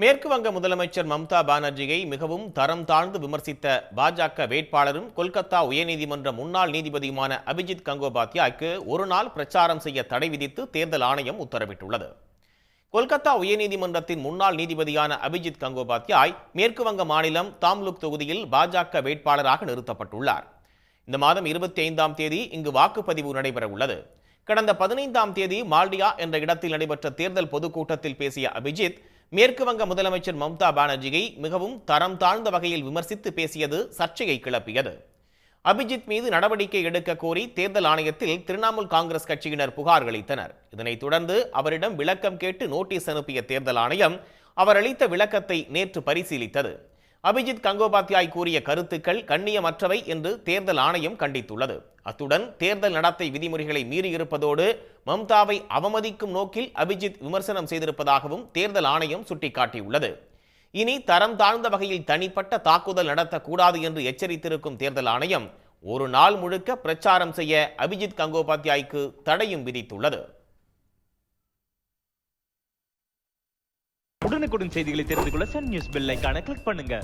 மேற்கு வங்க முதலமைச்சர் மம்தா பானர்ஜியை மிகவும் தரம் தாழ்ந்து விமர்சித்த பாஜக வேட்பாளரும் கொல்கத்தா உயர்நீதிமன்ற முன்னாள் நீதிபதியுமான அபிஜித் கங்கோபாத்யாய்க்கு ஒரு நாள் பிரச்சாரம் செய்ய தடை விதித்து தேர்தல் ஆணையம் உத்தரவிட்டுள்ளது. கொல்கத்தா உயர்நீதிமன்றத்தின் முன்னாள் நீதிபதியான அபிஜித் கங்கோபாத்யாய் மேற்கு வங்க மாநிலம் தாம்லுக் தொகுதியில் பாஜக வேட்பாளராக நிறுத்தப்பட்டுள்ளார். இந்த மாதம் இருபத்தி ஐந்தாம் தேதி இங்கு வாக்குப்பதிவு நடைபெற உள்ளது கடந்த பதினைந்தாம் தேதி மால்டியா என்ற இடத்தில் நடைபெற்ற தேர்தல் பொதுக்கூட்டத்தில் பேசிய அபிஜித் மேற்கு வங்க முதலமைச்சர் மம்தா பானர்ஜியை மிகவும் தரம் தாழ்ந்த வகையில் விமர்சித்து பேசியது சர்ச்சையை கிளப்பியது. அபிஜித் மீது நடவடிக்கை எடுக்க கோரி தேர்தல் ஆணையத்தில் திரிணாமுல் காங்கிரஸ் கட்சியினர் புகார் அளித்தனர். இதனைத் தொடர்ந்து அவரிடம் விளக்கம் கேட்டு நோட்டீஸ் அனுப்பிய தேர்தல் ஆணையம் அவர் அளித்த விளக்கத்தை நேற்று பரிசீலித்தது. அபிஜித் கங்கோபாத்யாய் கூறிய கருத்துக்கள் கண்ணியமற்றவை என்று தேர்தல் ஆணையம் கண்டித்துள்ளது. அத்துடன் தேர்தல் நடத்தை விதிமுறைகளை மீறியிருப்பதோடு மம்தாவை அவமதிக்கும் நோக்கில் அபிஜித் விமர்சனம் செய்திருப்பதாகவும் தேர்தல் ஆணையம் சுட்டிக்காட்டியுள்ளது. இனி தரம் தாழ்ந்த வகையில் தனிப்பட்ட தாக்குதல் நடத்தக்கூடாது என்று எச்சரித்திருக்கும் தேர்தல் ஆணையம் ஒரு நாள் முழுக்க பிரச்சாரம் செய்ய அபிஜித் கங்கோபாத்யாய்க்கு தடையும் விதித்துள்ளது. உடனுக்குடன் செய்திகளை தெரிந்து கொள்ள சன் நியூஸ் பெல் ஐக்கான கிளிக் பண்ணுங்க.